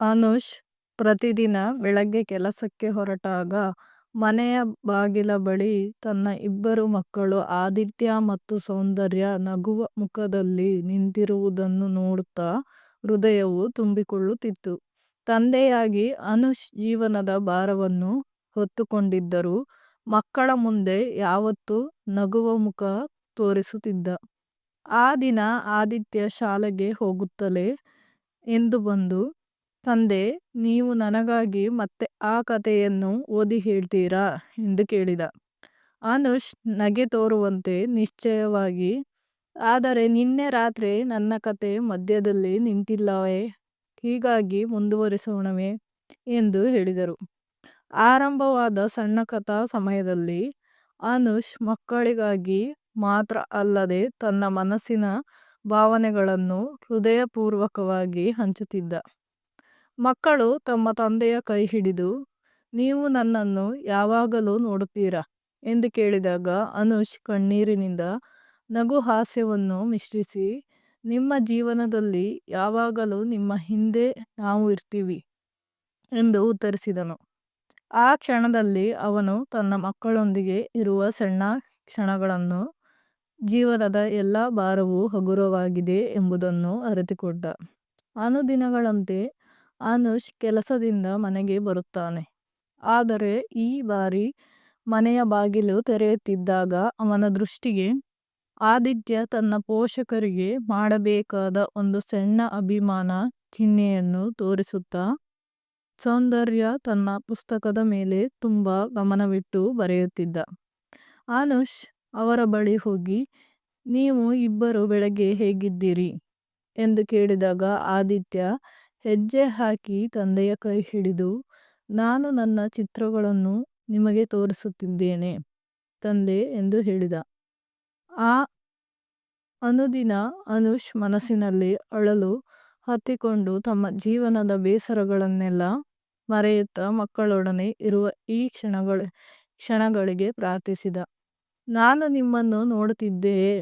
ಅನುಷ್ ಪ್ರತಿದಿನ ಬೆಳಗ್ಗೆ ಕೆಲಸಕ್ಕೆ ಹೊರಟಾಗ ಮನೆಯ ಬಾಗಿಲ ಬಳಿ ತನ್ನ ಇಬ್ಬರು ಮಕ್ಕಳು ಆದಿತ್ಯ ಮತ್ತು ಸೌಂದರ್ಯ ನಗುವ ಮುಖದಲ್ಲಿ ನಿಂತಿರುವುದನ್ನು ನೋಡುತ್ತಾ ಹೃದಯವು ತುಂಬಿಕೊಳ್ಳುತ್ತಿತ್ತು. ತಂದೆಯಾಗಿ ಅನುಷ್ ಜೀವನದ ಭಾರವನ್ನು ಹೊತ್ತುಕೊಂಡಿದ್ದರೂ ಮಕ್ಕಳ ಮುಂದೆ ಯಾವತ್ತೂ ನಗುವ ಮುಖ ತೋರಿಸುತ್ತಿದ್ದ. ಆ ದಿನ ಆದಿತ್ಯ ಶಾಲೆಗೆ ಹೋಗುತ್ತಲೇ ಎಂದು ಬಂದು, ತಂದೆ, ನೀವು ನನಗಾಗಿ ಮತ್ತೆ ಆ ಕಥೆಯನ್ನು ಓದಿ ಹೇಳ್ತೀರಾ ಎಂದು ಕೇಳಿದ. ಅನುಷ್ ನಗೆ ತೋರುವಂತೆ ನಿಶ್ಚಯವಾಗಿ, ಆದರೆ ನಿನ್ನೆ ರಾತ್ರಿ ನನ್ನ ಕತೆ ಮಧ್ಯದಲ್ಲಿ ನಿಂತಿಲ್ಲವೇ, ಹೀಗಾಗಿ ಮುಂದುವರಿಸೋಣವೇ ಎಂದು ಹೇಳಿದರು. ಆರಂಭವಾದ ಸಣ್ಣ ಕಥಾ ಸಮಯದಲ್ಲಿ ಅನುಷ್ ಮಕ್ಕಳಿಗಾಗಿ ಮಾತ್ರ ಅಲ್ಲದೆ ತನ್ನ ಮನಸ್ಸಿನ ಭಾವನೆಗಳನ್ನು ಹೃದಯಪೂರ್ವಕವಾಗಿ ಹಂಚುತ್ತಿದ್ದ. ಮಕ್ಕಳು ತಮ್ಮ ತಂದೆಯ ಕೈ ಹಿಡಿದು, ನೀವು ನನ್ನನ್ನು ಯಾವಾಗಲೂ ನೋಡುತ್ತೀರಾ ಎಂದು ಕೇಳಿದಾಗ ಅನುಷ್ ಕಣ್ಣೀರಿನಿಂದ ನಗು ಹಾಸ್ಯವನ್ನು ಮಿಶ್ರಿಸಿ, ನಿಮ್ಮ ಜೀವನದಲ್ಲಿ ಯಾವಾಗಲೂ ನಿಮ್ಮ ಹಿಂದೆ ನಾವು ಇರ್ತೀವಿ ಎಂದು ಉತ್ತರಿಸಿದನು. ಆ ಕ್ಷಣದಲ್ಲಿ ಅವನು ತನ್ನ ಮಕ್ಕಳೊಂದಿಗೆ ಇರುವ ಸಣ್ಣ ಕ್ಷಣಗಳನ್ನು, ಜೀವನದ ಎಲ್ಲ ಭಾರವೂ ಹಗುರವಾಗಿದೆ ಎಂಬುದನ್ನು ಅರಿತುಕೊಂಡ. ಅನುದಿನಗಳಂತೆ ಅನುಷ್ ಕೆಲಸದಿಂದ ಮನೆಗೆ ಬರುತ್ತಾನೆ. ಆದರೆ ಈ ಬಾರಿ ಮನೆಯ ಬಾಗಿಲು ತೆರೆಯುತ್ತಿದ್ದಾಗ ಅವನ ದೃಷ್ಟಿಗೆ ಆದಿತ್ಯ ತನ್ನ ಪೋಷಕರಿಗೆ ಮಾಡಬೇಕಾದ ಒಂದು ಸಣ್ಣ ಅಭಿಮಾನ ಚಿಹ್ನೆಯನ್ನು ತೋರಿಸುತ್ತಾ, ಸೌಂದರ್ಯ ತನ್ನ ಪುಸ್ತಕದ ಮೇಲೆ ತುಂಬಾ ಗಮನವಿಟ್ಟು ಬರೆಯುತ್ತಿದ್ದ. ಅನುಷ್ ಅವರ ಬಳಿ ಹೋಗಿ, ನೀವು ಇಬ್ಬರು ಬೆಳಗ್ಗೆ ಹೇಗಿದ್ದೀರಿ ಎಂದು ಕೇಳಿದಾಗ ಆದಿತ್ಯ ಹೆಜ್ಜೆ ಹಾಕಿ ತಂದೆಯ ಕೈ ಹಿಡಿದು, ನಾನು ನನ್ನ ಚಿತ್ರಗಳನ್ನು ನಿಮಗೆ ತೋರಿಸುತ್ತಿದ್ದೇನೆ ತಂದೆ ಎಂದು ಹೇಳಿದ. ಆ ಅನುದಿನ ಅನುಷ್ ಮನಸ್ಸಿನಲ್ಲಿ ಅಳಲು ಹತ್ತಿಕೊಂಡು ತಮ್ಮ ಜೀವನದ ಬೇಸರಗಳನ್ನೆಲ್ಲ ಮರೆಯುತ್ತಾ ಮಕ್ಕಳೊಡನೆ ಇರುವ ಈ ಕ್ಷಣಗಳ ಕ್ಷಣಗಳಿಗೆ ಪ್ರಾರ್ಥಿಸಿದ. ನಾನು ನಿಮ್ಮನ್ನು ನೋಡುತ್ತಿದ್ದೆಯೇ,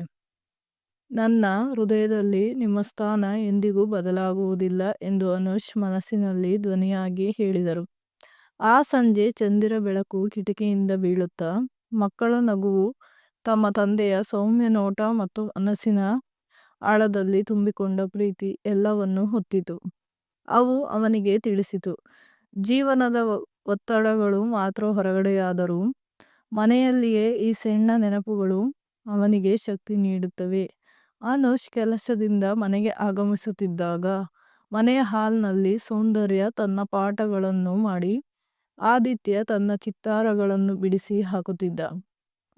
ನನ್ನ ಹೃದಯದಲ್ಲಿ ನಿಮ್ಮ ಸ್ಥಾನ ಎಂದಿಗೂ ಬದಲಾಗುವುದಿಲ್ಲ ಎಂದು ಅನುಷ್ ಮನಸ್ಸಿನಲ್ಲಿ ಧ್ವನಿಯಾಗಿ ಹೇಳಿದರು. ಆ ಸಂಜೆ ಚಂದಿರ ಬೆಳಕು ಕಿಟಕಿಯಿಂದ ಬೀಳುತ್ತಾ, ಮಕ್ಕಳ ನಗುವು ತಮ್ಮ ತಂದೆಯ ಸೌಮ್ಯ ನೋಟ ಮತ್ತು ಮನಸ್ಸಿನ ಆಳದಲ್ಲಿ ತುಂಬಿಕೊಂಡ ಪ್ರೀತಿ ಎಲ್ಲವನ್ನೂ ಹೊತ್ತಿತು. ಅವು ಅವನಿಗೆ ತಿಳಿಸಿತು, ಜೀವನದ ಒತ್ತಡಗಳು ಮಾತ್ರ ಹೊರಗಡೆಯಾದರೂ ಮನೆಯಲ್ಲಿಯೇ ಈ ಸಣ್ಣ ನೆನಪುಗಳು ಅವನಿಗೆ ಶಕ್ತಿ ನೀಡುತ್ತವೆ. ಅನುಷ್ ಕೆಲಸದಿಂದ ಮನೆಗೆ ಆಗಮಿಸುತ್ತಿದ್ದಾಗ ಮನೆಯ ಹಾಲ್ನಲ್ಲಿ ಸೌಂದರ್ಯ ತನ್ನ ಪಾಠಗಳನ್ನು ಮಾಡಿ, ಆದಿತ್ಯ ತನ್ನ ಚಿತ್ತಾರಗಳನ್ನು ಬಿಡಿಸಿ ಹಾಕುತ್ತಿದ್ದ.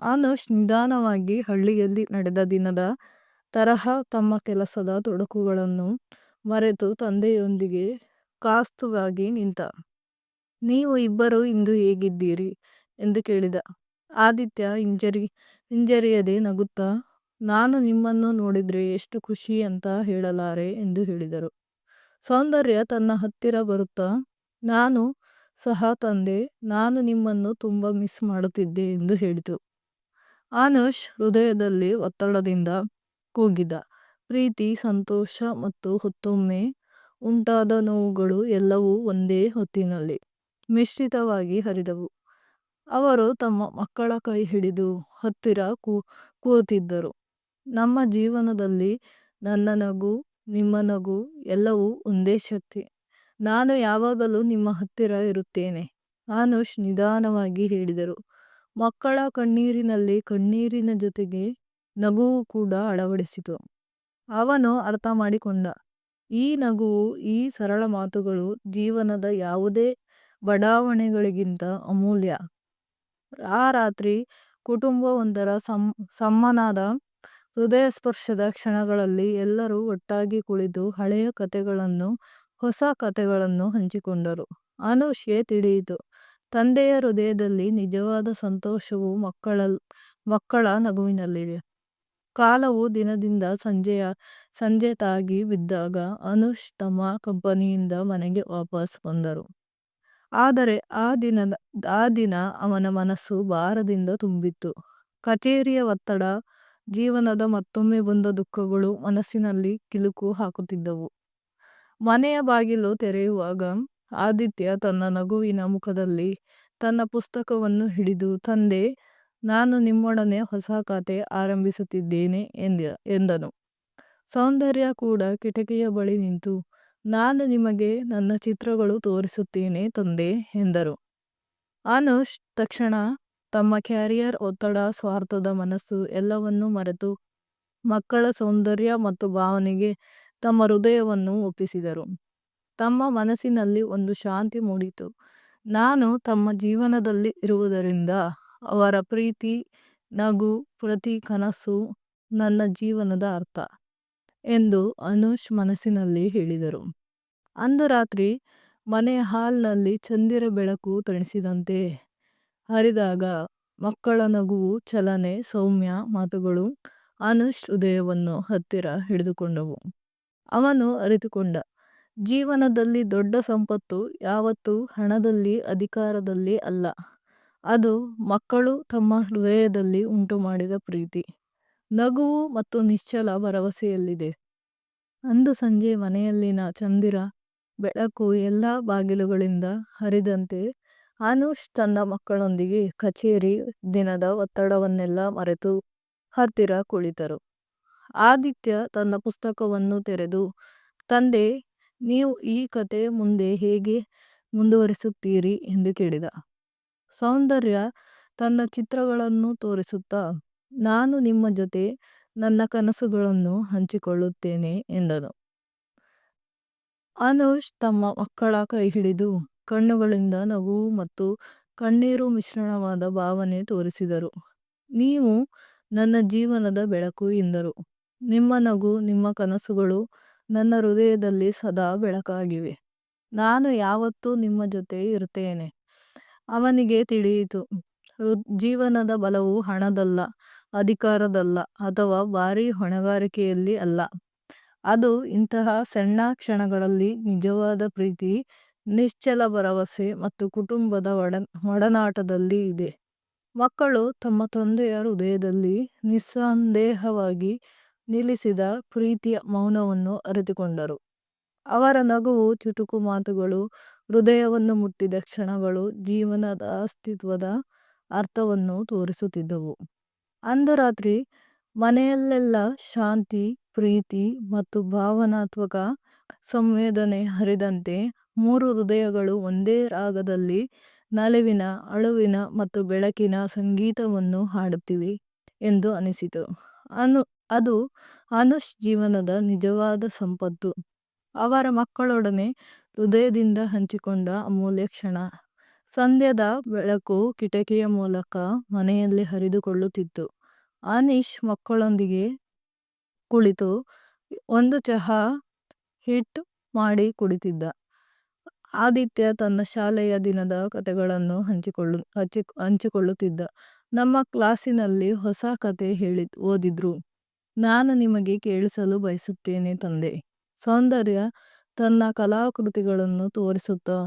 ಅನುಷ್ ನಿಧಾನವಾಗಿ ಹಳ್ಳಿಯಲ್ಲಿ ನಡೆದ ದಿನದ ತರಹ ತಮ್ಮ ಕೆಲಸದ ತೊಡಕುಗಳನ್ನು ಮರೆತು ತಂದೆಯೊಂದಿಗೆ ಕಾಸ್ತುವಾಗಿ ನಿಂತ. ನೀವು ಇಬ್ಬರು ಇಂದು ಹೇಗಿದ್ದೀರಿ ಎಂದು ಕೇಳಿದ. ಆದಿತ್ಯ ಹಿಂಜರಿಯದೆ ನಗುತ್ತಾ, ನಾನು ನಿಮ್ಮನ್ನು ನೋಡಿದ್ರೆ ಎಷ್ಟು ಖುಷಿ ಅಂತ ಹೇಳಲಾರೆ ಎಂದು ಹೇಳಿದರು. ಸೌಂದರ್ಯ ತನ್ನ ಹತ್ತಿರ ಬರುತ್ತಾ, ನಾನು ಸಹ ತಂದೆ, ನಾನು ನಿಮ್ಮನ್ನು ತುಂಬ ಮಿಸ್ ಮಾಡುತ್ತಿದ್ದೆ ಎಂದು ಹೇಳಿತು. ಆನುಷ್ ಹೃದಯದಲ್ಲಿ ಒತ್ತಡದಿಂದ ಕೂಗಿದ, ಪ್ರೀತಿ, ಸಂತೋಷ ಮತ್ತು ಹೊತ್ತೊಮ್ಮೆ ಉಂಟಾದ ನೋವುಗಳು ಎಲ್ಲವೂ ಒಂದೇ ಹೊತ್ತಿನಲ್ಲಿ ಮಿಶ್ರಿತವಾಗಿ ಹರಿದವು. ಅವರು ತಮ್ಮ ಮಕ್ಕಳ ಕೈ ಹಿಡಿದು ಹತ್ತಿರ ಕೂ ಕೂತಿದ್ದರು. ನಮ್ಮ ಜೀವನದಲ್ಲಿ ನನ್ನ ನಗು, ನಿಮ್ಮ ನಗು ಎಲ್ಲವೂ ಒಂದೇ ಶಕ್ತಿ. ನಾನು ಯಾವಾಗಲೂ ನಿಮ್ಮ ಹತ್ತಿರ ಇರುತ್ತೇನೆ ಅನುಷ್ ನಿಧಾನವಾಗಿ ಹೇಳಿದರು. ಮಕ್ಕಳ ಕಣ್ಣೀರಿನಲ್ಲಿ ಕಣ್ಣೀರಿನ ಜೊತೆಗೆ ನಗುವು ಕೂಡ ಅಳವಡಿಸಿತು. ಅವನು ಅರ್ಥ ಮಾಡಿಕೊಂಡ ಈ ನಗುವು, ಈ ಸರಳ ಮಾತುಗಳು ಜೀವನದ ಯಾವುದೇ ಬಡಾವಣೆಗಳಿಗಿಂತ ಅಮೂಲ್ಯ. ಆ ರಾತ್ರಿ ಕುಟುಂಬವೊಂದರ ಸಮನಾದ ಹೃದಯಸ್ಪರ್ಶದ ಕ್ಷಣಗಳಲ್ಲಿ ಎಲ್ಲರೂ ಒಟ್ಟಾಗಿ ಕುಳಿತು ಹಳೆಯ ಕಥೆಗಳನ್ನು ಹೊಸ ಕಥೆಗಳನ್ನು ಹಂಚಿಕೊಂಡರು. ಅನುಷ್ಗೆ ತಿಳಿಯಿತು, ತಂದೆಯ ಹೃದಯದಲ್ಲಿ ನಿಜವಾದ ಸಂತೋಷವು ಮಕ್ಕಳ ನಗುವಿನಲ್ಲಿದೆ. ಕಾಲವು ದಿನದಿಂದ ಸಂಜೆಯ ಸಂಜೆ ತಾಗಿ ಬಿದ್ದಾಗ ಅನುಷ್ ತಮ್ಮ ಕಂಪನಿಯಿಂದ ಮನೆಗೆ ವಾಪಸ್ ಬಂದರು. ಆದರೆ ಆ ದಿನ ಅವನ ಮನಸ್ಸು ಭಾರದಿಂದ ತುಂಬಿತ್ತು. ಕಚೇರಿಯ ಒತ್ತಡ, ಜೀವನದ ಮತ್ತೊಮ್ಮೆ ಬಂದ ದುಃಖಗಳು ಮನಸ್ಸಿನಲ್ಲಿ ಕಿಲುಕು ಹಾಕುತ್ತಿದ್ದವು. ಮನೆಯ ಬಾಗಿಲು ತೆರೆಯುವಾಗ ಆದಿತ್ಯ ತನ್ನ ನಗುವಿನ ಮುಖದಲ್ಲಿ ತನ್ನ ಪುಸ್ತಕವನ್ನು ಹಿಡಿದು, ತಂದೆ, ನಾನು ನಿಮ್ಮೊಡನೆ ಹೊಸ ಖಾತೆ ಆರಂಭಿಸುತ್ತಿದ್ದೇನೆ ಎಂದ, ಎಂದನು ಸೌಂದರ್ಯ ಕೂಡ ಕಿಟಕಿಯ ಬಳಿ ನಿಂತು, ನಾನು ನಿಮಗೆ ನನ್ನ ಚಿತ್ರಗಳು ತೋರಿಸುತ್ತೇನೆ ತಂದೆ ಎಂದರು ಅನುಷ್ ತಕ್ಷಣ ತಮ್ಮ ಕ್ಯಾರಿಯರ್, ಒತ್ತಡ, ಸ್ವಾರ್ಥದ ಮನಸ್ಸು ಎಲ್ಲವನ್ನೂ ಮರೆತು ಮಕ್ಕಳ ಸೌಂದರ್ಯ ಮತ್ತು ಭಾವನೆಗೆ ತಮ್ಮ ಹೃದಯವನ್ನು ಒಪ್ಪಿಸಿದರು. ತಮ್ಮ ಮನಸ್ಸಿನಲ್ಲಿ ಒಂದು ಶಾಂತಿ ಮೂಡಿತು. ನಾನು ತಮ್ಮ ಜೀವನದಲ್ಲಿ ಇರುವುದರಿಂದ ಅವರ ಪ್ರೀತಿ, ನಗು, ಪ್ರತಿ ಕನಸು ನನ್ನ ಜೀವನದ ಅರ್ಥ ಎಂದು ಅನುಷ್ ಮನಸ್ಸಿನಲ್ಲಿ ಹೇಳಿದರು. ಅಂದು ರಾತ್ರಿ ಮನೆಯ ಹಾಲ್ನಲ್ಲಿ ಚಂದಿರ ಬೆಳಕು ತಣಿಸಿದಂತೆ ಹರಿದಾಗ ಮಕ್ಕಳ ನಗುವು ಚಲನೆ, ಸೌಮ್ಯ ಮಾತುಗಳು ಅನುಷ್ ಹೃದಯವನ್ನು ಹತ್ತಿರ ಹಿಡಿದುಕೊಂಡವು. ಅವನು ಅರಿತುಕೊಂಡ, ಜೀವನದಲ್ಲಿ ದೊಡ್ಡ ಸಂಪತ್ತು ಯಾವತ್ತೂ ಹಣದಲ್ಲಿ, ಅಧಿಕಾರದಲ್ಲಿ ಅಲ್ಲ. ಅದು ಮಕ್ಕಳು ತಮ್ಮ ಹೃದಯದಲ್ಲಿ ಉಂಟುಮಾಡಿದ ಪ್ರೀತಿ. ನಗುವು ಮತ್ತು ನಿಶ್ಚಲ ಭರವಸೆಯಲ್ಲಿದೆ. ಅಂದು ಸಂಜೆ ಮನೆಯಲ್ಲಿನ ಚಂದಿರ, ಬೆಳಕು, ಎಲ್ಲ ಬಾಗಿಲುಗಳಿಂದ ಹರಿದಂತೆ ಅನುಷ್ ತನ್ನ ಮಕ್ಕಳೊಂದಿಗೆ ಕಚೇರಿ ದಿನದ ಒತ್ತಡವನ್ನೆಲ್ಲ ಮರೆತು ಹತ್ತಿರ ಕುಳಿತರು. ಆದಿತ್ಯ ತನ್ನ ಪುಸ್ತಕವನ್ನು ತೆರೆದು, ತಂದೆ, ನೀವು ಈ ಕತೆ ಮುಂದೆ ಹೇಗೆ ಮುಂದುವರಿಸುತ್ತೀರಿ? ಎಂದು ಕೇಳಿದ. ಸೌಂದರ್ಯ ತನ್ನ ಚಿತ್ರಗಳನ್ನು ತೋರಿಸುತ್ತಾ, ನಾನು ನಿಮ್ಮ ಜೊತೆ ನನ್ನ ಕನಸುಗಳನ್ನು ಹಂಚಿಕೊಳ್ಳುತ್ತೇನೆ ಎಂದನು. ಅನುಷ್ ತಮ್ಮ ಮಕ್ಕಳ ಕೈ ಹಿಡಿದು ಕಣ್ಣುಗಳಿಂದ ನಗು ಮತ್ತು ಕಣ್ಣೀರು ಮಿಶ್ರಣವಾದ ಭಾವನೆ ತೋರಿಸಿದರು. ನೀವು ನನ್ನ ಜೀವನದ ಬೆಳಕು ಎಂದರು. ನಿಮ್ಮ ನಗು, ನಿಮ್ಮ ಕನಸುಗಳು ನನ್ನ ಹೃದಯದಲ್ಲಿ ಸದಾ ಬೆಳಕಾಗಿವೆ. ನಾನು ಯಾವತ್ತೂ ನಿಮ್ಮ ಜೊತೆ ಇರುತ್ತೇನೆ. ಅವನಿಗೆ ತಿಳಿಯಿತು. ಜೀವನದ ಬಲವು ಹಣದಲ್ಲ, ಅಧಿಕಾರದಲ್ಲ ಅಥವಾ ಭಾರೀ ಹೊಣೆಗಾರಿಕೆಯಲ್ಲಿ ಅಲ್ಲ. ಅದು ಇಂತಹ ಸಣ್ಣ ಕ್ಷಣಗಳಲ್ಲಿ ನಿಜವಾದ ಪ್ರೀತಿ ನಿಶ್ಚಲ ಭರವಸೆ ಮತ್ತು ಕುಟುಂಬದ ಒಡ, ಒಡನಾಟದಲ್ಲಿ ಇದೆ. ಮಕ್ಕಳು ತಮ್ಮ ತಂದೆಯ ಹೃದಯದಲ್ಲಿ ನಿಸ್ಸಂದೇಹವಾಗಿ ನಿಲ್ಲಿಸಿದ ಪ್ರೀತಿಯ ಮೌನವನ್ನು ಅರಿತುಕೊಂಡರು. ಅವರ ನಗುವು, ಚುಟುಕು ಮಾತುಗಳು, ಹೃದಯವನ್ನು ಮುಟ್ಟಿದ ಕ್ಷಣಗಳು ಜೀವನದ ಅಸ್ತಿತ್ವದ ಅರ್ಥವನ್ನು ತೋರಿಸುತ್ತಿದ್ದವು. ಅಂದು ರಾತ್ರಿ ಮನೆಯಲ್ಲೆಲ್ಲ ಶಾಂತಿ, ಪ್ರೀತಿ ಮತ್ತು ಭಾವನಾತ್ಮಕ ಸಂವೇದನೆ ಹರಿದಂತೆ ಮೂರು ಹೃದಯಗಳು ಒಂದೇ ರಾಗದಲ್ಲಿ ನಲವಿನ, ಅಳುವಿನ ಮತ್ತು ಬೆಳಕಿನ ಸಂಗೀತವನ್ನು ಹಾಡುತ್ತಿವೆ ಎಂದು ಅನಿಸಿತು. ಅನು, ಅದು ಅನುಷ್ ಜೀವನದ ನಿಜವಾದ ಸಂಪತ್ತು. ಅವರ ಮಕ್ಕಳೊಡನೆ ಹೃದಯದಿಂದ ಹಂಚಿಕೊಂಡ ಅಮೂಲ್ಯ ಕ್ಷಣ. ಸಂಧ್ಯದ ಬೆಳಕು ಕಿಟಕಿಯ ಮೂಲಕ ಮನೆಯಲ್ಲಿ ಹರಿದುಕೊಳ್ಳುತ್ತಿತ್ತು. ಅನೀಶ್ ಮಕ್ಕಳೊಂದಿಗೆ ಕುಳಿತು ಒಂದು ಚಹಾ ಹಿಟ್ ಮಾಡಿ ಕುಡಿತಿದ್ದ. ಆದಿತ್ಯ ತನ್ನ ಶಾಲೆಯ ದಿನದ ಕಥೆಗಳನ್ನು ಹಂಚಿಕೊಳ್ಳು, ಹಂಚಿ, ಹಂಚಿಕೊಳ್ಳುತ್ತಿದ್ದ. ನಮ್ಮ ಕ್ಲಾಸಿನಲ್ಲಿ ಹೊಸ ಕತೆ ಹೇಳಿ, ಓದಿದ್ರು. ನಾನು ನಿಮಗೆ ಕೇಳಿಸಲು ಬಯಸುತ್ತೇನೆ ತಂದೆ. ಸೌಂದರ್ಯ ತನ್ನ ಕಲಾಕೃತಿಗಳನ್ನು ತೋರಿಸುತ್ತಾ,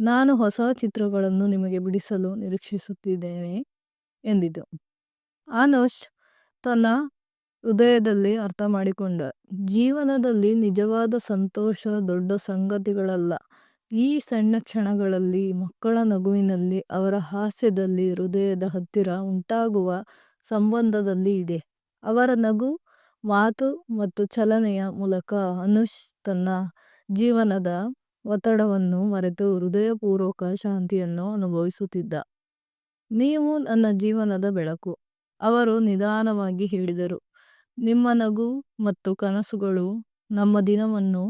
ನಾನು ಹೊಸ ಚಿತ್ರಗಳನ್ನು ನಿಮಗೆ ಬಿಡಿಸಲು ನಿರೀಕ್ಷಿಸುತ್ತಿದ್ದೇನೆ ಎಂದಿತು ಅನುಷ್ ತನ್ನ ಹೃದಯದಲ್ಲಿ ಅರ್ಥ ಮಾಡಿಕೊಂಡ. ಜೀವನದಲ್ಲಿ ನಿಜವಾದ ಸಂತೋಷ ದೊಡ್ಡ ಸಂಗತಿಗಳಲ್ಲ. ಈ ಸಣ್ಣ ಕ್ಷಣಗಳಲ್ಲಿ ಮಕ್ಕಳ ನಗುವಿನಲ್ಲಿ ಅವರ ಹಾಸ್ಯದಲ್ಲಿ ಹೃದಯದ ಹತ್ತಿರ ಉಂಟಾಗುವ ಸಂಬಂಧದಲ್ಲಿ ಇದೆ. ಅವರ ನಗು, ಮಾತು ಮತ್ತು ಚಲನೆಯ ಮೂಲಕ ಅನುಷ್ ತನ್ನ ಜೀವನದ ಒತ್ತಡವನ್ನು ಮರೆತು ಹೃದಯಪೂರ್ವಕ ಶಾಂತಿಯನ್ನು ಅನುಭವಿಸುತ್ತಿದ್ದ. ನೀವು ನನ್ನ ಜೀವನದ ಬೆಳಕು, ಅವರು ನಿಧಾನವಾಗಿ ಹೇಳಿದರು. ನಿಮ್ಮ ನಗು ಮತ್ತು ಕನಸುಗಳು ನಮ್ಮ ದಿನವನ್ನು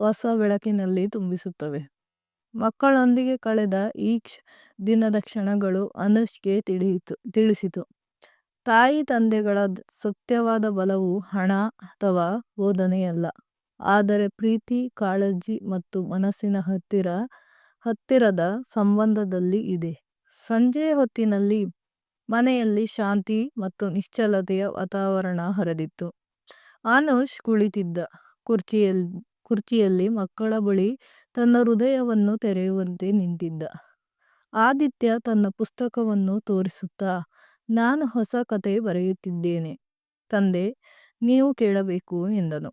ಹೊಸ ಬೆಳಕಿನಲ್ಲಿ ತುಂಬಿಸುತ್ತವೆ. ಮಕ್ಕಳೊಂದಿಗೆ ಕಳೆದ ಈ ಕ್ಷ, ದಿನದ ಕ್ಷಣಗಳು ಅನುಷ್ಗೆ ತಿಳಿಯಿತು, ತಿಳಿಸಿತು. ತಾಯಿ ತಂದೆಗಳ ಸತ್ಯವಾದ ಬಲವು ಹಣ ಅಥವಾ ಬೋಧನೆಯಲ್ಲ. ಆದರೆ ಪ್ರೀತಿ, ಕಾಳಜಿ ಮತ್ತು ಮನಸ್ಸಿನ ಹತ್ತಿರ, ಹತ್ತಿರದ ಸಂಬಂಧದಲ್ಲಿ ಇದೆ. ಸಂಜೆಯ ಹೊತ್ತಿನಲ್ಲಿ ಮನೆಯಲ್ಲಿ ಶಾಂತಿ ಮತ್ತು ನಿಶ್ಚಲತೆಯ ವಾತಾವರಣ ಹರಿದಿತ್ತು. ಅನುಷ್ ಕುಳಿತಿದ್ದ ಕುರ್ಚಿಯಲ್ಲಿ ಕುರ್ಚಿಯಲ್ಲಿ ಮಕ್ಕಳ ಬಳಿ ತನ್ನ ಹೃದಯವನ್ನು ತೆರೆಯುವಂತೆ ನಿಂತಿದ್ದ. ಆದಿತ್ಯ ತನ್ನ ಪುಸ್ತಕವನ್ನು ತೋರಿಸುತ್ತಾ, ನಾನು ಹೊಸ ಕತೆ ಬರೆಯುತ್ತಿದ್ದೇನೆ. ತಂದೆ, ನೀವು ಕೇಳಬೇಕು ಎಂದನು.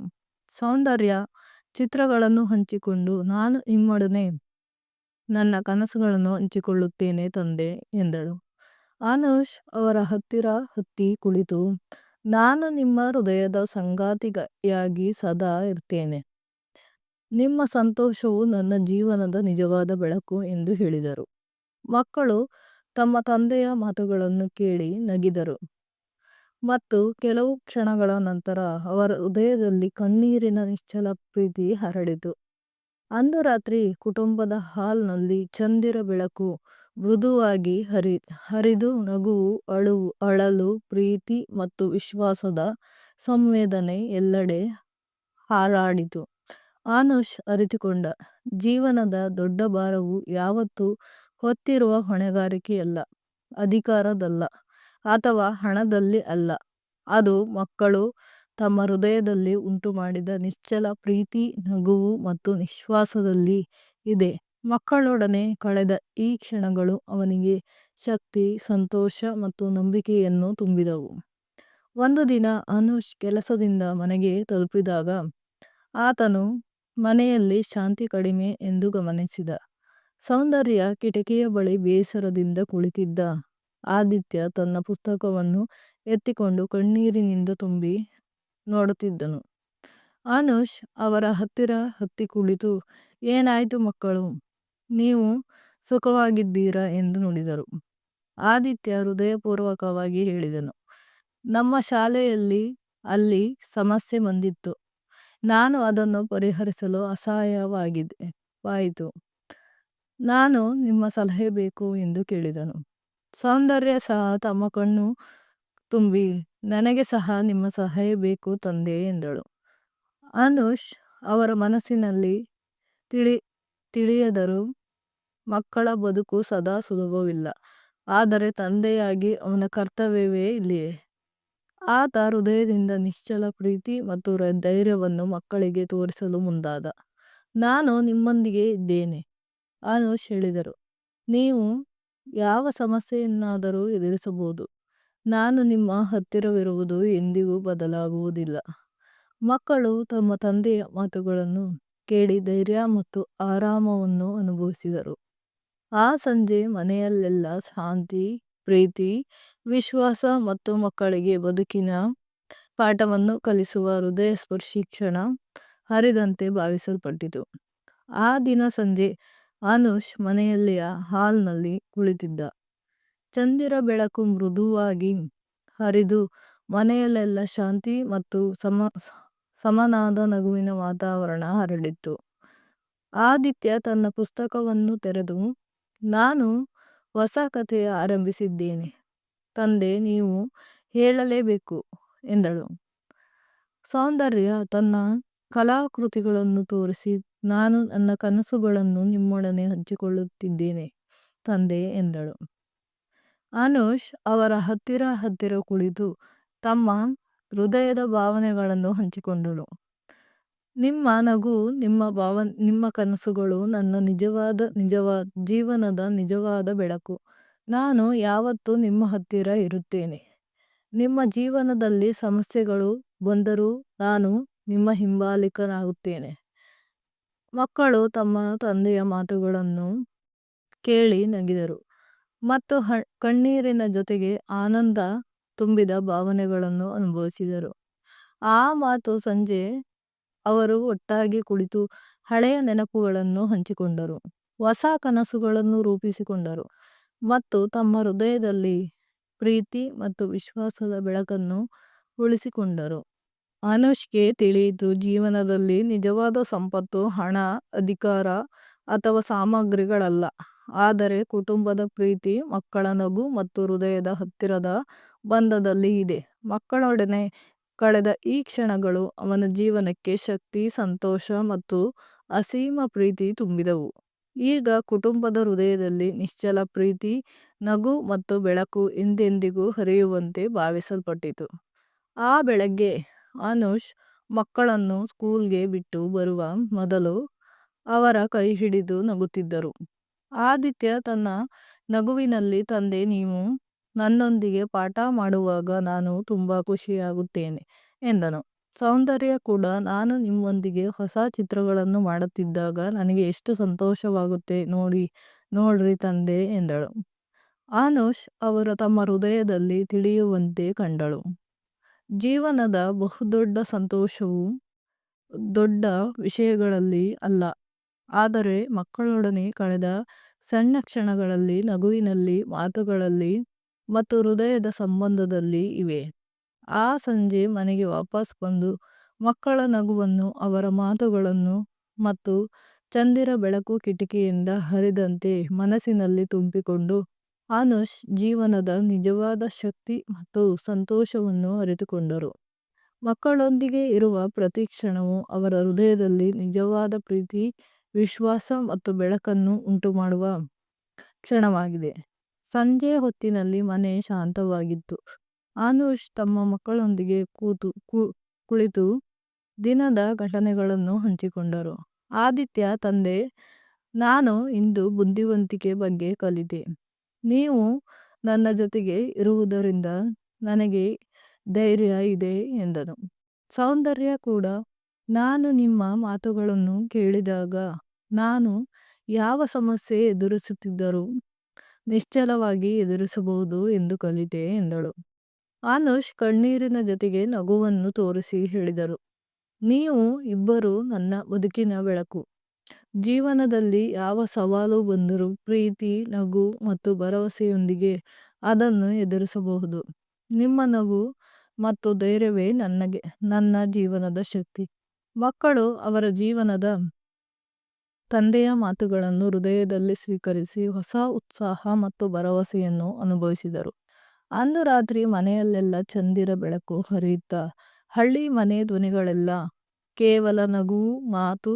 ಸೌಂದರ್ಯ, ಚಿತ್ರಗಳನ್ನು ಹಂಚಿಕೊಂಡು ನಾನು ನಿಮ್ಮೊಡನೆ ನನ್ನ ಕನಸುಗಳನ್ನು ಹಂಚಿಕೊಳ್ಳುತ್ತೇನೆ ತಂದೆ ಎಂದಳು. ಅನುಷ್ ಅವರ ಹತ್ತಿರ ಹತ್ತಿ ಕುಳಿತು, ನಾನು ನಿಮ್ಮ ಹೃದಯದ ಸಂಗಾತಿಯಾಗಿ ಸದಾ ಇರ್ತೇನೆ. ನಿಮ್ಮ ಸಂತೋಷವು ನನ್ನ ಜೀವನದ ನಿಜವಾದ ಬೆಳಕು ಎಂದು ಹೇಳಿದರು. ಮಕ್ಕಳು ತಮ್ಮ ತಂದೆಯ ಮಾತುಗಳನ್ನು ಕೇಳಿ ನಗಿದರು. ಮತ್ತು ಕೆಲವು ಕ್ಷಣಗಳ ನಂತರ ಅವರ ಹೃದಯದಲ್ಲಿ ಕಣ್ಣೀರಿನ ನಿಶ್ಚಲ ಪ್ರೀತಿ ಹರಡಿತು. ಅಂದು ರಾತ್ರಿ ಕುಟುಂಬದ ಹಾಲ್ನಲ್ಲಿ ಚಂದಿರ ಬೆಳಕು ಮೃದುವಾಗಿ ಹರಿ, ಹರಿದು ನಗುವು ಅಳುವು ಅಳಲು ಪ್ರೀತಿ ಮತ್ತು ವಿಶ್ವಾಸದ ಸಂವೇದನೆ ಎಲ್ಲೆಡೆ ಹಾರಾಡಿತು. ಅನುಷ್ ಅರಿತುಕೊಂಡ, ಜೀವನದ ದೊಡ್ಡ ಭಾರವು ಯಾವತ್ತೂ ಹೊತ್ತಿರುವ ಹೊಣೆಗಾರಿಕೆಯಲ್ಲ ಅಧಿಕಾರದಲ್ಲ, ಅಥವಾ ಹಣದಲ್ಲಿ ಅಲ್ಲ. ಅದು ಮಕ್ಕಳು ತಮ್ಮ ಹೃದಯದಲ್ಲಿ ಉಂಟುಮಾಡಿದ ನಿಶ್ಚಲ ಪ್ರೀತಿ, ನಗುವು ಮತ್ತು ನಿಶ್ವಾಸದಲ್ಲಿ ಇದೆ. ಮಕ್ಕಳೊಡನೆ ಕಳೆದ ಈ ಕ್ಷಣಗಳು ಅವನಿಗೆ ಶಕ್ತಿ, ಸಂತೋಷ ಮತ್ತು ನಂಬಿಕೆಯನ್ನು ತುಂಬಿದವು. ಒಂದು ದಿನ ಅನುಷ್ ಕೆಲಸದಿಂದ ಮನೆಗೆ ತಲುಪಿದಾಗ, ಆತನು ಮನೆಯಲ್ಲಿ ಶಾಂತಿ ಕಡಿಮೆ ಎಂದು ಗಮನಿಸಿದ. ಸೌಂದರ್ಯ ಕಿಟಕಿಯ ಬಳಿ ಬೇಸರದಿಂದ ಕುಳಿತಿದ್ದ ಆದಿತ್ಯ ತನ್ನ ಪುಸ್ತಕವನ್ನು ಎತ್ತಿಕೊಂಡು ಕಣ್ಣೀರಿನಿಂದ ತುಂಬಿ ನೋಡುತ್ತಿದ್ದನು. ಅನುಷ್, ಅವರ ಹತ್ತಿರ ಹತ್ತಿ ಕುಳಿತು, ಏನಾಯ್ತು ಮಕ್ಕಳು? ನೀವು ಸುಖವಾಗಿದ್ದೀರಾ? ಎಂದು ನುಡಿದರು. ಆದಿತ್ಯ ಹೃದಯಪೂರ್ವಕವಾಗಿ ಹೇಳಿದನು. ನಮ್ಮ ಶಾಲೆಯಲ್ಲಿ ಅಲ್ಲಿ ಸಮಸ್ಯೆ ಬಂದಿತ್ತು. ನಾನು ಅದನ್ನು ಪರಿಹರಿಸಲು ಅಸಹಾಯವಾಗಿದೆ, ವಾಯಿತು. ನಾನು ನಿಮ್ಮ ಸಲಹೆ ಬೇಕು ಎಂದು ಕೇಳಿದನು. ಸೌಂದರ್ಯ ಸಹ ತಮ್ಮ ಕಣ್ಣು ತುಂಬಿ, ನನಗೆ ಸಹ ನಿಮ್ಮ ಸಹಾಯ ಬೇಕು ತಂದೆ ಎಂದಳು. ಅನುಷ್ ಅವರ ಮನಸ್ಸಿನಲ್ಲಿ ತಿಳಿ, ತಿಳಿಯದರು ಮಕ್ಕಳ ಬದುಕು ಸದಾ ಸುಲಭವಿಲ್ಲ. ಆದರೆ ತಂದೆಯಾಗಿ ಅವನ ಕರ್ತವ್ಯವೇ ಇಲ್ಲಿಯೇ. ಆತ ಹೃದಯದಿಂದ ನಿಶ್ಚಲ ಪ್ರೀತಿ ಮತ್ತು ಧೈರ್ಯವನ್ನು ಮಕ್ಕಳಿಗೆ ತೋರಿಸಲು ಮುಂದಾದ. ನಾನು ನಿಮ್ಮೊಂದಿಗೆ ಇದ್ದೇನೆ ಅನುಷ್ ಹೇಳಿದರು. ನೀವು ಯಾವ ಸಮಸ್ಯೆಯನ್ನಾದರೂ ಎದುರಿಸಬಹುದು. ನಾನು ನಿಮ್ಮ ಹತ್ತಿರವಿರುವುದು ಎಂದಿಗೂ ಬದಲಾಗುವುದಿಲ್ಲ. ಮಕ್ಕಳು ತಮ್ಮ ತಂದೆಯ ಮಾತುಗಳನ್ನು ಕೇಳಿ ಧೈರ್ಯ ಮತ್ತು ಆರಾಮವನ್ನು ಅನುಭವಿಸಿದರು. ಆ ಸಂಜೆ ಮನೆಯಲ್ಲೆಲ್ಲ ಶಾಂತಿ ಪ್ರೀತಿ, ವಿಶ್ವಾಸ ಮತ್ತು ಮಕ್ಕಳಿಗೆ ಬದುಕಿನ ಪಾಠವನ್ನು ಕಲಿಸುವ ಹೃದಯಸ್ಪರ್ಶಿ ಕ್ಷಣ ಹರಿದಂತೆ ಭಾವಿಸಲ್ಪಟ್ಟಿತು. ಆ ದಿನ ಸಂಜೆ ಅನುಷ್ ಮನೆಯಲ್ಲಿಯ ಹಾಲ್ನಲ್ಲಿ ಕುಳಿತಿದ್ದ. ಚಂದಿರ ಬೆಳಕು ಮೃದುವಾಗಿ ಹರಿದು ಮನೆಯಲ್ಲೆಲ್ಲ ಶಾಂತಿ ಮತ್ತು ಸಮ, ಸಮನಾದ ನಗುವಿನ ವಾತಾವರಣ ಹರಡಿತ್ತು. ಆದಿತ್ಯ ತನ್ನ ಪುಸ್ತಕವನ್ನು ತೆರೆದು, ನಾನು ಹೊಸ ಕಥೆ ಆರಂಭಿಸಿದ್ದೇನೆ. ತಂದೆ, ನೀವು ಹೇಳಲೇಬೇಕು, ಎಂದಳು. ಸೌಂದರ್ಯ ತನ್ನ ಕಲಾಕೃತಿಗಳನ್ನು ತೋರಿಸಿ, ನಾನು ನನ್ನ ಕನಸುಗಳನ್ನು ನಿಮ್ಮೊಡನೆ ಹಂಚಿಕೊಳ್ಳುತ್ತಿದ್ದೇನೆ, ತಂದೆ, ಎಂದಳು. ಅನುಷ್ ಅವರ ಹತ್ತಿರ ಹತ್ತಿರ ಕುಳಿತು ತಮ್ಮ ಹೃದಯದ ಭಾವನೆಗಳನ್ನು ಹಂಚಿಕೊಂಡಳು. ನಿಮ್ಮ ನಗು, ನಿಮ್ಮ ಭಾವ ನಿಮ್ಮ ಕನಸುಗಳು ನನ್ನ ನಿಜವಾದ ನಿಜವಾದ ಜೀವನದ ನಿಜವಾದ ಬೆಳಕು. ನಾನು ಯಾವತ್ತೂ ನಿಮ್ಮ ಹತ್ತಿರ ಇರುತ್ತೇನೆ. ನಿಮ್ಮ ಜೀವನದಲ್ಲಿ ಸಮಸ್ಯೆಗಳು ಬಂದರೂ ನಾನು ನಿಮ್ಮ ಹಿಂಬಾಲಿಕನಾಗುತ್ತೇನೆ. ಮಕ್ಕಳು ತಮ್ಮ ತಂದೆಯ ಮಾತುಗಳನ್ನು ಕೇಳಿ ನಗಿದರು. ಮತ್ತು ಕಣ್ಣೀರಿನ ಜೊತೆಗೆ ಆನಂದ ತುಂಬಿದ ಭಾವನೆಗಳನ್ನು ಅನುಭವಿಸಿದರು. ಆ ಮಾತು ಸಂಜೆ ಅವರು ಒಟ್ಟಾಗಿ ಕುಳಿತು ಹಳೆಯ ನೆನಪುಗಳನ್ನು ಹಂಚಿಕೊಂಡರು. ಹೊಸ ಕನಸುಗಳನ್ನು ರೂಪಿಸಿಕೊಂಡರು. ಮತ್ತು ತಮ್ಮ ಹೃದಯದಲ್ಲಿ ಪ್ರೀತಿ ಮತ್ತು ವಿಶ್ವಾಸದ ಬೆಳಕನ್ನು ಉಳಿಸಿಕೊಂಡರು. ಅನುಷ್ಗೆ ತಿಳಿಯಿತು, ಜೀವನದಲ್ಲಿ ನಿಜವಾದ ಸಂಪತ್ತು, ಹಣ, ಅಧಿಕಾರ ಅಥವಾ ಸಾಮಗ್ರಿಗಳಲ್ಲ. ಆದರೆ ಕುಟುಂಬದ ಪ್ರೀತಿ, ಮಕ್ಕಳ ನಗು ಮತ್ತು ಹೃದಯದ ಹತ್ತಿರದ ಬಂಧದಲ್ಲಿ ಇದೆ. ಮಕ್ಕಳೊಡನೆ ಕಳೆದ ಈ ಕ್ಷಣಗಳು ಅವನ ಜೀವನಕ್ಕೆ ಶಕ್ತಿ, ಸಂತೋಷ ಮತ್ತು ಅಸೀಮ ಪ್ರೀತಿ ತುಂಬಿದವು. ಈಗ ಕುಟುಂಬದ ಹೃದಯದಲ್ಲಿ ನಿಶ್ಚಲ ಪ್ರೀತಿ, ನಗು ಮತ್ತು ಬೆಳಕು ಎಂದೆಂದಿಗೂ ಹರಿಯುವಂತೆ ಭಾವಿಸಲ್ಪಟ್ಟಿತು. ಆ ಬೆಳಗ್ಗೆ ಅನುಷ್ ಮಕ್ಕಳನ್ನು ಸ್ಕೂಲ್ಗೆ ಬಿಟ್ಟು ಬರುವ ಮೊದಲು ಅವರ ಕೈ ಹಿಡಿದು ನಗುತ್ತಿದ್ದರು. ಆದಿತ್ಯ ತನ್ನ ನಗುವಿನಲ್ಲಿ, ತಂದೆ, ನೀವು ನನ್ನೊಂದಿಗೆ ಪಾಠ ಮಾಡುವಾಗ ನಾನು ತುಂಬ ಖುಷಿಯಾಗುತ್ತೇನೆ, ಎಂದನು. ಸೌಂದರ್ಯ ಕೂಡ ನಾನು ನಿಮ್ಮೊಂದಿಗೆ ಹೊಸ ಚಿತ್ರಗಳನ್ನು ಮಾಡುತ್ತಿದ್ದಾಗ ನನಗೆ ಎಷ್ಟು ಸಂತೋಷವಾಗುತ್ತೆ ನೋಡಿ, ನೋಡ್ರಿ ತಂದೆ, ಎಂದಳು. ಆನುಷ್ ಅವರು ತಮ್ಮ ಹೃದಯದಲ್ಲಿ ತಿಳಿಯುವಂತೆ ಕಂಡಳು. ಜೀವನದ ಬಹುದೊಡ್ಡ ಸಂತೋಷವು ದೊಡ್ಡ ವಿಷಯಗಳಲ್ಲಿ ಅಲ್ಲ, ಆದರೆ ಮಕ್ಕಳೊಡನೆ ಕಳೆದ ಸಣ್ಣ ಕ್ಷಣಗಳಲ್ಲಿ, ನಗುವಿನಲ್ಲಿ, ಮಾತುಗಳಲ್ಲಿ ಮತ್ತು ಹೃದಯದ ಸಂಬಂಧದಲ್ಲಿ ಇವೆ. ಆ ಸಂಜೆ ಮನೆಗೆ ವಾಪಸ್ ಬಂದು ಮಕ್ಕಳ ನಗುವನ್ನು, ಅವರ ಮಾತುಗಳನ್ನು ಮತ್ತು ಚಂದಿರ ಬೆಳಕು ಕಿಟಕಿಯಿಂದ ಹರಿದಂತೆ ಮನಸ್ಸಿನಲ್ಲಿ ತುಂಬಿಕೊಂಡು ಅನುಷ್ ಜೀವನದ ನಿಜವಾದ ಶಕ್ತಿ ಮತ್ತು ಸಂತೋಷವನ್ನು ಅರಿತುಕೊಂಡರು. ಮಕ್ಕಳೊಂದಿಗೆ ಇರುವ ಪ್ರತಿ ಕ್ಷಣವು ಅವರ ಹೃದಯದಲ್ಲಿ ನಿಜವಾದ ಪ್ರೀತಿ, ವಿಶ್ವಾಸ ಮತ್ತು ಬೆಳಕನ್ನು ಉಂಟುಮಾಡುವ ಕ್ಷಣವಾಗಿದೆ. ಸಂಜೆ ಹೊತ್ತಿನಲ್ಲಿ ಮನೆ ಶಾಂತವಾಗಿತ್ತು. ಆನುಷ್ ತಮ್ಮ ಮಕ್ಕಳೊಂದಿಗೆ ಕೂತು ಕುಳಿತು ದಿನದ ಘಟನೆಗಳನ್ನು ಹಂಚಿಕೊಂಡರು. ಆದಿತ್ಯ ತಂದೆ, ನಾನು ಇಂದು ಬುದ್ಧಿವಂತಿಕೆ ಬಗ್ಗೆ ಕಲಿತೆ. ನೀವು ನನ್ನ ಜೊತೆಗೆ ಇರುವುದರಿಂದ ನನಗೆ ಧೈರ್ಯ ಇದೆ ಎಂದನು. ಸೌಂದರ್ಯ ಕೂಡ. ನಾನು ನಿಮ್ಮ ಮಾತುಗಳನ್ನು ಕೇಳಿದಾಗ ನಾನು ಯಾವ ಸಮಸ್ಯೆ ಎದುರಿಸುತ್ತಿದ್ದರೂ ನಿಶ್ಚಲವಾಗಿ ಎದುರಿಸಬಹುದು ಎಂದು ಕಲಿತೆ ಎಂದಳು. ಆನುಷ್ ಕಣ್ಣೀರಿನ ಜೊತೆಗೆ ನಗುವನ್ನು ತೋರಿಸಿ ಹೇಳಿದರು, ನೀವು ಇಬ್ಬರು ನನ್ನ ಬದುಕಿನ ಬೆಳಕು. ಜೀವನದಲ್ಲಿ ಯಾವ ಸವಾಲು ಬಂದರೂ ಪ್ರೀತಿ, ನಗು ಮತ್ತು ಭರವಸೆಯೊಂದಿಗೆ ಅದನ್ನು ಎದುರಿಸಬಹುದು. ನಿಮ್ಮ ನಗು ಮತ್ತು ಧೈರ್ಯವೇ ನನಗೆ ನನ್ನ ಜೀವನದ ಶಕ್ತಿ. ಮಕ್ಕಳು ಅವರ ಜೀವನದ ತಂದೆಯ ಮಾತುಗಳನ್ನು ಹೃದಯದಲ್ಲಿ ಸ್ವೀಕರಿಸಿ ಹೊಸ ಉತ್ಸಾಹ ಮತ್ತು ಭರವಸೆಯನ್ನು ಅನುಭವಿಸಿದರು. ಅಂದು ರಾತ್ರಿ ಮನೆಯಲ್ಲೆಲ್ಲ ಚಂದಿರ ಬೆಳಕು ಹರಿಯುತ್ತಾ, ಹಳ್ಳಿ ಮನೆ ಧ್ವನಿಗಳೆಲ್ಲ ಕೇವಲ ನಗು, ಮಾತು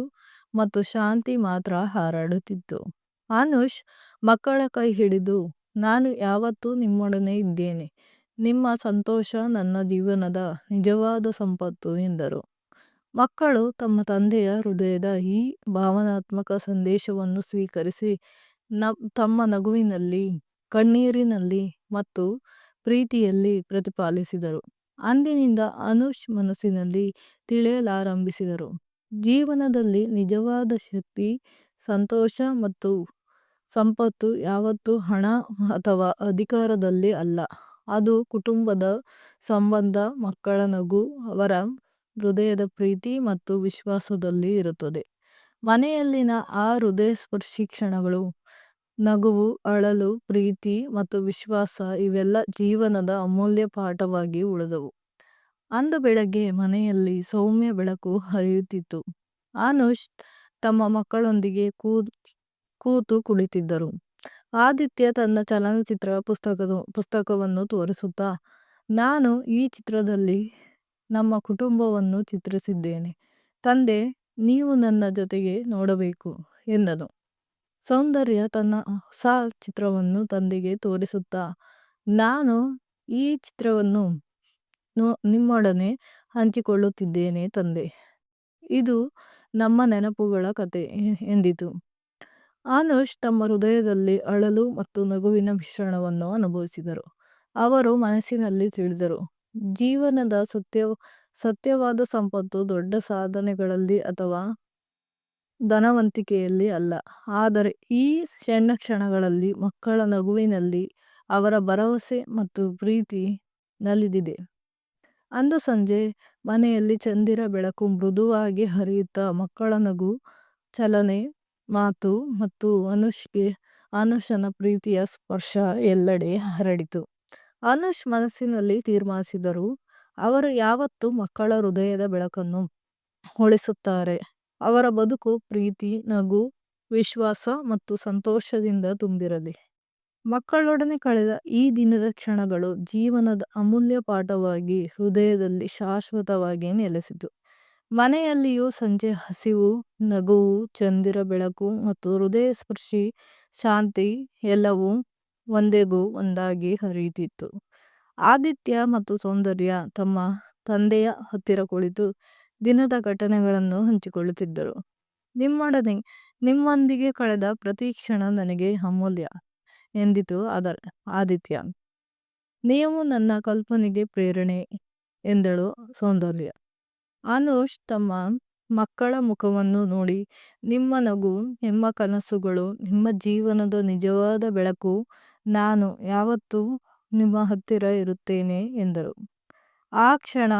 ಮತ್ತು ಶಾಂತಿ ಮಾತ್ರ ಹಾರಾಡುತ್ತಿತ್ತು. ಅನುಷ್, ಮಕ್ಕಳ ಕೈ ಹಿಡಿದು, ನಾನು ಯಾವತ್ತೂ ನಿಮ್ಮೊಡನೆ ಇದ್ದೇನೆ. ನಿಮ್ಮ ಸಂತೋಷ ನನ್ನ ಜೀವನದ ನಿಜವಾದ ಸಂಪತ್ತು, ಎಂದರು. ಮಕ್ಕಳು ತಮ್ಮ ತಂದೆಯ ಹೃದಯದ ಈ ಭಾವನಾತ್ಮಕ ಸಂದೇಶವನ್ನು ಸ್ವೀಕರಿಸಿ ತಮ್ಮ ನಗುವಿನಲ್ಲಿ, ಕಣ್ಣೀರಿನಲ್ಲಿ ಮತ್ತು ಪ್ರೀತಿಯಲ್ಲಿ ಪ್ರತಿಪಾಲಿಸಿದರು. ಅಂದಿನಿಂದ ಅನುಷ್ ಮನಸ್ಸಿನಲ್ಲಿ ತಿಳಿಯಲಾರಂಭಿಸಿದರು. ಜೀವನದಲ್ಲಿ ನಿಜವಾದ ಶಕ್ತಿ, ಸಂತೋಷ ಮತ್ತು ಸಂಪತ್ತು ಯಾವತ್ತೂ ಹಣ ಅಥವಾ ಅಧಿಕಾರದಲ್ಲಿ ಅಲ್ಲ. ಅದು ಕುಟುಂಬದ ಸಂಬಂಧ, ಮಕ್ಕಳ ನಗು, ಅವರ ಹೃದಯದ ಪ್ರೀತಿ ಮತ್ತು ವಿಶ್ವಾಸದಲ್ಲಿ ಇರುತ್ತದೆ. ಮನೆಯಲ್ಲಿನ ಆ ಹೃದಯ ಸ್ಪರ್ಶಿ ಕ್ಷಣಗಳು, ನಗುವು, ಅಳಲು, ಪ್ರೀತಿ ಮತ್ತು ವಿಶ್ವಾಸ ಇವೆಲ್ಲ ಜೀವನದ ಅಮೂಲ್ಯ ಪಾಠವಾಗಿ ಉಳಿದವು. ಅಂದು ಬೆಳಗ್ಗೆ ಮನೆಯಲ್ಲಿ ಸೌಮ್ಯ ಬೆಳಕು ಹರಿಯುತ್ತಿತ್ತು. ಅನುಷ್ ತಮ್ಮ ಮಕ್ಕಳೊಂದಿಗೆ ಕೂತು ಕುಳಿತಿದ್ದರು. ಆದಿತ್ಯ ತನ್ನ ಚಲನಚಿತ್ರ ಪುಸ್ತಕದ, ಪುಸ್ತಕವನ್ನು ತೋರಿಸುತ್ತಾ, ನಾನು ಈ ಚಿತ್ರದಲ್ಲಿ ನಮ್ಮ ಕುಟುಂಬವನ್ನು ಚಿತ್ರಿಸಿದ್ದೇನೆ. ತಂದೆ, ನೀವು ನನ್ನ ಜೊತೆಗೆ ನೋಡಬೇಕು ಎಂದನು ಸೌಂದರ್ಯ ತನ್ನ ಹೊಸ ಚಿತ್ರವನ್ನು ತಂದೆಗೆ ತೋರಿಸುತ್ತಾ, ನಾನು ಈ ಚಿತ್ರವನ್ನು ನಿಮ್ಮೊಡನೆ ಹಂಚಿಕೊಳ್ಳುತ್ತಿದ್ದೇನೆ ತಂದೆ. ಇದು ನಮ್ಮ ನೆನಪುಗಳ ಕತೆ ಎಂದಿತು. ಆನುಷ್ ತಮ್ಮ ಹೃದಯದಲ್ಲಿ ಅಳಲು ಮತ್ತು ನಗುವಿನ ಮಿಶ್ರಣವನ್ನು ಅನುಭವಿಸಿದರು. ಅವರು ಮನಸ್ಸಿನಲ್ಲಿ ತಿಳಿದರು. ಜೀವನದ ಸತ್ಯ ಸತ್ಯವಾದ ಸಂಪತ್ತು ದೊಡ್ಡ ಸಾಧನೆಗಳಲ್ಲಿ ಅಥವಾ ಧನವಂತಿಕೆಯಲ್ಲಿ ಅಲ್ಲ. ಆದರೆ ಈ ಸಣ್ಣ ಕ್ಷಣಗಳಲ್ಲಿ ಮಕ್ಕಳ ನಗುವಿನಲ್ಲಿ ಅವರ ಭರವಸೆ ಮತ್ತು ಪ್ರೀತಿ ನಲಿದಿದೆ. ಅಂದು ಸಂಜೆ ಮನೆಯಲ್ಲಿ ಚಂದಿರ ಬೆಳಕು ಮೃದುವಾಗಿ ಹರಿಯುತ್ತಾ ಮಕ್ಕಳ ನಗು, ಚಲನೆ, ಮಾತು ಮತ್ತು ಅನುಷ್ಗೆ ಅನುಷನ ಪ್ರೀತಿಯ ಸ್ಪರ್ಶ ಎಲ್ಲೆಡೆ ಹರಡಿತು. ಅನುಷ್ ಮನಸ್ಸಿನಲ್ಲಿ ತೀರ್ಮಾನಿಸಿದರು. ಅವರು ಯಾವತ್ತೂ ಮಕ್ಕಳ ಹೃದಯದ ಬೆಳಕನ್ನು ಉಳಿಸುತ್ತಾರೆ. ಅವರ ಬದುಕು ಪ್ರೀತಿ, ನಗು, ವಿಶ್ವಾಸ ಮತ್ತು ಸಂತೋಷದಿಂದ ತುಂಬಿರಲಿ. ಮಕ್ಕಳೊಡನೆ ಕಳೆದ ಈ ದಿನದ ಕ್ಷಣಗಳು ಜೀವನದ ಅಮೂಲ್ಯ ಪಾಠವಾಗಿ ಹೃದಯದಲ್ಲಿ ಶಾಶ್ವತವಾಗಿ ನೆಲೆಸಿತು. ಮನೆಯಲ್ಲಿಯೂ ಸಂಜೆ ಹಸಿವು, ನಗುವು, ಚಂದಿರ ಬೆಳಕು ಮತ್ತು ಹೃದಯ ಸ್ಪರ್ಶಿ ಶಾಂತಿ ಎಲ್ಲವೂ ಒಂದೆಗೂ ಒಂದಾಗಿ ಹರಿಯುತ್ತಿತ್ತು. ಆದಿತ್ಯ ಮತ್ತು ಸೌಂದರ್ಯ ತಮ್ಮ ತಂದೆಯ ಹತ್ತಿರ ಕುಳಿತು ದಿನದ ಘಟನೆಗಳನ್ನು ಹಂಚಿಕೊಳ್ಳುತ್ತಿದ್ದರು. ನಿಮ್ಮೊಡನೆ, ನಿಮ್ಮೊಂದಿಗೆ ಕಳೆದ ಪ್ರತಿ ಕ್ಷಣ ನನಗೆ ಅಮೂಲ್ಯ, ಎಂದಿತು ಆದಿತ್ಯ. ನೀವು ನನ್ನ ಕಲ್ಪನೆಗೆ ಪ್ರೇರಣೆ, ಎಂದಳು ಸೌಂದರ್ಯ. ಅನುಷ್ ತಮ್ಮ ಮಕ್ಕಳ ಮುಖವನ್ನು ನೋಡಿ, ನಿಮ್ಮ ನಗು, ನಿಮ್ಮ ಕನಸುಗಳು, ನಿಮ್ಮ ಜೀವನದ ನಿಜವಾದ ಬೆಳಕು ನಾನು ಯಾವತ್ತೂ ನಿಮ್ಮ ಹತ್ತಿರ ಇರುತ್ತೇನೆ ಎಂದರು. ಆ ಕ್ಷಣ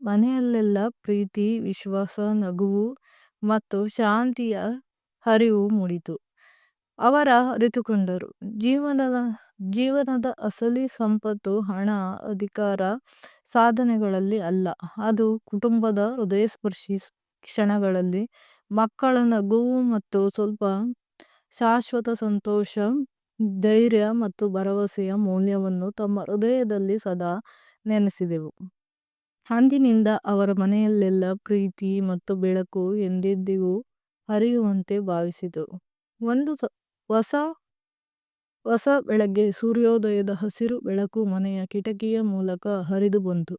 ಮನೆಯಲ್ಲೆಲ್ಲ ಪ್ರೀತಿ, ವಿಶ್ವಾಸ, ನಗುವು ಮತ್ತು ಶಾಂತಿಯ ಹರಿವು ಮೂಡಿತು. ಅವರ ಅರಿತುಕೊಂಡರು. ಜೀವನದ ಜೀವನದ ಅಸಲಿ ಸಂಪತ್ತು ಹಣ, ಅಧಿಕಾರ, ಸಾಧನೆಗಳಲ್ಲಿ ಅಲ್ಲ. ಅದು ಕುಟುಂಬದ ಹೃದಯಸ್ಪರ್ಶಿ ಕ್ಷಣಗಳಲ್ಲಿ ಮಕ್ಕಳ ನಗುವು ಮತ್ತು ಸ್ವಲ್ಪ ಶಾಶ್ವತ ಸಂತೋಷ ಧೈರ್ಯ ಮತ್ತು ಭರವಸೆಯ ಮೌಲ್ಯವನ್ನು ತಮ್ಮ ಹೃದಯದಲ್ಲಿ ಸದಾ ನೆನೆಸಿದೆವು. ಅಂದಿನಿಂದ ಅವರ ಮನೆಯಲ್ಲೆಲ್ಲ ಪ್ರೀತಿ ಮತ್ತು ಬೆಳಕು ಎಂದೆಂದಿಗೂ ಹರಿಯುವಂತೆ ಭಾವಿಸಿತು. ಒಂದು ಹೊಸ ಬೆಳಗ್ಗೆ ಸೂರ್ಯೋದಯದ ಹಸಿರು ಬೆಳಕು ಮನೆಯ ಕಿಟಕಿಯ ಮೂಲಕ ಹರಿದು ಬಂತು.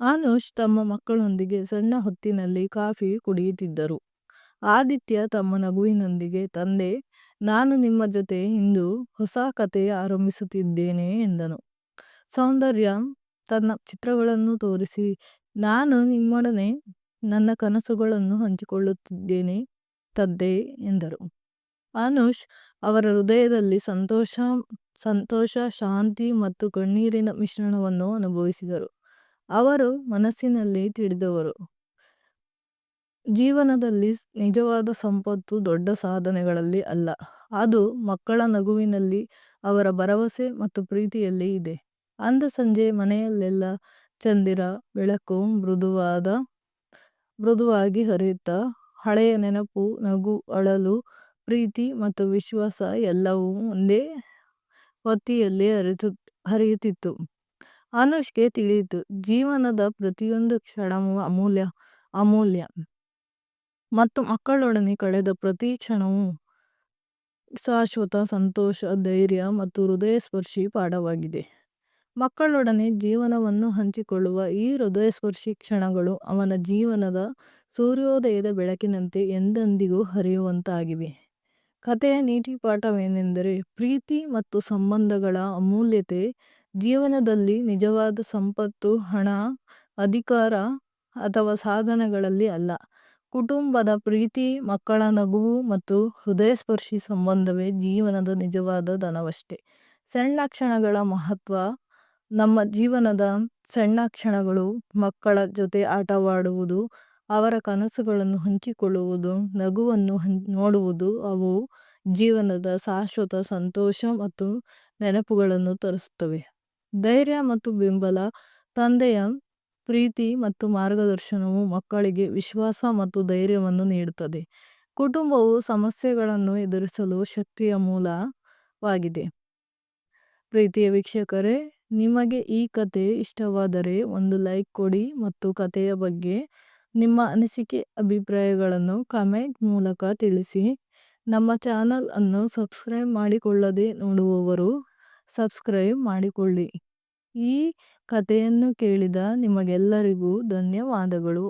ಅನುಷ್ ತಮ್ಮ ಮಕ್ಕಳೊಂದಿಗೆ ಸಣ್ಣ ಹೊತ್ತಿನಲ್ಲಿ ಕಾಫಿ ಕುಡಿಯುತ್ತಿದ್ದರು. ಆದಿತ್ಯ ತಮ್ಮ ನಗುವಿನೊಂದಿಗೆ ತಂದೆ ನಾನು ನಿಮ್ಮ ಜೊತೆ ಇಂದು ಹೊಸ ಕತೆ ಆರಂಭಿಸುತ್ತಿದ್ದೇನೆ ಎಂದನು. ಸೌಂದರ್ಯ ತನ್ನ ಚಿತ್ರಗಳನ್ನು ತೋರಿಸಿ, ನಾನು ನಿಮ್ಮೊಡನೆ ನನ್ನ ಕನಸುಗಳನ್ನು ಹಂಚಿಕೊಳ್ಳುತ್ತಿದ್ದೇನೆ ತದ್ದೆ ಎಂದರು. ಅನುಷ್ ಅವರ ಹೃದಯದಲ್ಲಿ ಸಂತೋಷ ಸಂತೋಷ, ಶಾಂತಿ ಮತ್ತು ಕಣ್ಣೀರಿನ ಮಿಶ್ರಣವನ್ನು ಅನುಭವಿಸಿದರು. ಅವರು ಮನಸ್ಸಿನಲ್ಲಿ ತಿಳಿದವರು. ಜೀವನದಲ್ಲಿ ನಿಜವಾದ ಸಂಪತ್ತು ದೊಡ್ಡ ಸಾಧನೆಗಳಲ್ಲಿ ಅಲ್ಲ. ಅದು ಮಕ್ಕಳ ನಗುವಿನಲ್ಲಿ, ಅವರ ಭರವಸೆ ಮತ್ತು ಪ್ರೀತಿಯಲ್ಲಿ ಇದೆ. ಅಂದು ಸಂಜೆ ಮನೆಯಲ್ಲೆಲ್ಲ ಚಂದಿರ, ಬೆಳಕು, ಮೃದುವಾದ, ಮೃದುವಾಗಿ ಹರಿಯುತ್ತಾ, ಹಳೆಯ ನೆನಪು, ನಗು, ಅಳಲು, ಪ್ರೀತಿ ಮತ್ತು ವಿಶ್ವಾಸ ಎಲ್ಲವೂ ಒಂದೇ ಹೊತ್ತಿಯಲ್ಲಿ ಹರಿಯುತ್ತಿತ್ತು. ಅನುಷ್ಗೆ ತಿಳಿಯಿತು, ಜೀವನದ ಪ್ರತಿಯೊಂದು ಕ್ಷಣವೂ ಅಮೂಲ್ಯ ಅಮೂಲ್ಯ. ಮತ್ತು ಮಕ್ಕಳೊಡನೆ ಕಳೆದ ಪ್ರತಿ ಕ್ಷಣವೂ ಶಾಶ್ವತ ಸಂತೋಷ, ಧೈರ್ಯ ಮತ್ತು ಹೃದಯಸ್ಪರ್ಶಿ ಪಾಠವಾಗಿದೆ. ಮಕ್ಕಳೊಡನೆ ಜೀವನವನ್ನು ಹಂಚಿಕೊಳ್ಳುವ ಈ ಹೃದಯಸ್ಪರ್ಶಿ ಕ್ಷಣಗಳು ಅವನ ಜೀವನದ ಸೂರ್ಯೋದಯದ ಬೆಳಕಿನಂತೆ ಎಂದೆಂದಿಗೂ ಹರಿಯುವಂತಾಗಿವೆ. ಕಥೆಯ ನೀತಿ ಪಾಠವೇನೆಂದರೆ ಪ್ರೀತಿ ಮತ್ತು ಸಂಬಂಧಗಳ ಅಮೂಲ್ಯತೆ, ಜೀವನದಲ್ಲಿ ನಿಜವಾದ ಸಂಪತ್ತು, ಹಣ, ಅಧಿಕಾರ ಅಥವಾ ಸಾಧನಗಳಲ್ಲಿ ಅಲ್ಲ. ಕುಟುಂಬದ ಪ್ರೀತಿ, ಮಕ್ಕಳ ನಗುವು ಮತ್ತು ಹೃದಯಸ್ಪರ್ಶಿ ಸಂಬಂಧವೇ ಜೀವನದ ನಿಜವಾದ ಧನವಷ್ಟೇ. ಸಣ್ಣ ಕ್ಷಣಗಳ ಮಹತ್ವ, ನಮ್ಮ ಜೀವನದ ಸಣ್ಣ ಕ್ಷಣಗಳು, ಮಕ್ಕಳ ಜೊತೆ ಆಟವಾಡುವುದು, ಅವರ ಕನಸುಗಳನ್ನು ಹಂಚಿಕೊಳ್ಳುವುದು, ನಗುವನ್ನು ನೋಡುವುದು, ಅವು ಜೀವನದ ಶಾಶ್ವತ ಸಂತೋಷ ಮತ್ತು ನೆನಪುಗಳನ್ನು ತರಿಸುತ್ತವೆ. ಧೈರ್ಯ ಮತ್ತು ಬೆಂಬಲ, ತಂದೆಯ ಪ್ರೀತಿ ಮತ್ತು ಮಾರ್ಗದರ್ಶನವು ಮಕ್ಕಳಿಗೆ ವಿಶ್ವಾಸ ಮತ್ತು ಧೈರ್ಯವನ್ನು ನೀಡುತ್ತದೆ. ಕುಟುಂಬವು ಸಮಸ್ಯೆಗಳನ್ನು ಎದುರಿಸಲು ಶಕ್ತಿಯ ಮೂಲವಾಗಿದೆ. ಪ್ರೀತಿಯ ವೀಕ್ಷಕರೇ, ನಿಮಗೆ ಈ ಕತೆ ಇಷ್ಟವಾದರೆ ಒಂದು ಲೈಕ್ ಕೊಡಿ ಮತ್ತು ಕಥೆಯ ಬಗ್ಗೆ ನಿಮ್ಮ ಅನಿಸಿಕೆ, ಅಭಿಪ್ರಾಯಗಳನ್ನು ಕಮೆಂಟ್ ಮೂಲಕ ತಿಳಿಸಿ. ನಮ್ಮ ಚಾನಲ್ ಅನ್ನು ಸಬ್ಸ್ಕ್ರೈಬ್ ಮಾಡಿಕೊಳ್ಳದೆ ನೋಡುವವರು ಸಬ್ಸ್ಕ್ರೈಬ್ ಮಾಡಿಕೊಳ್ಳಿ. ಈ ಕಥೆಯನ್ನು ಕೇಳಿದ ನಿಮಗೆಲ್ಲರಿಗೂ ಧನ್ಯವಾದಗಳು.